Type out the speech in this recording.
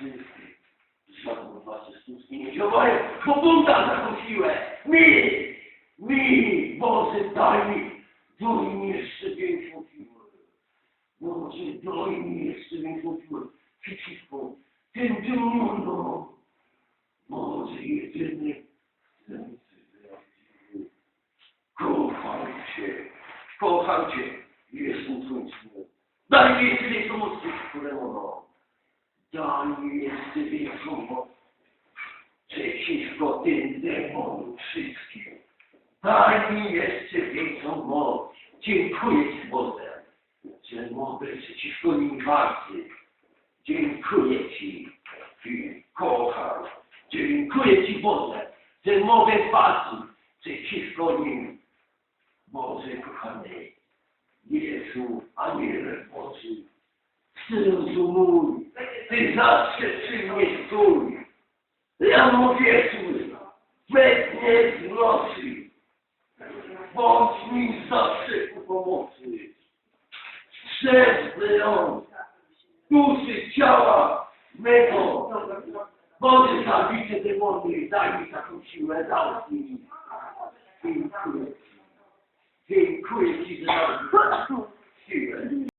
ty żadną was z Tuski nie działają, bo bunta zakosiłeś. Mi, mi, Boże, daj daj mi jeszcze większą siłę. Boże, daj mi jeszcze większą siłę przeciwko tym demonom. Boże, jedyny prawdziwy. Kocham Cię, kocham Cię, jestem Twoim synem. Daj mi jeszcze większą moc przeciwko demonom. Mi jeszcze większą moc przeciwko tym demonom wszystkim. Jeszcze większą moc. Dziękuję Ci, Boże, że mogę przeciwko nim walczyć. Dziękuję Ci, Ci kocham. Dziękuję Ci, Boże, że mogę walczyć przeciwko nim. Boże, kochany, Jezu, Aniele Boży, mój, Ty zawsze mnie stój. Ja mówię Twój, we dnie w nocy, bądź mi zawsze ku pomocy. Strzeż ją, duszy ciała mego. Boże, zabijcie demony, daj mi taką siłę, daj mi. Dziękuję Ci. Dziękuję Ci za.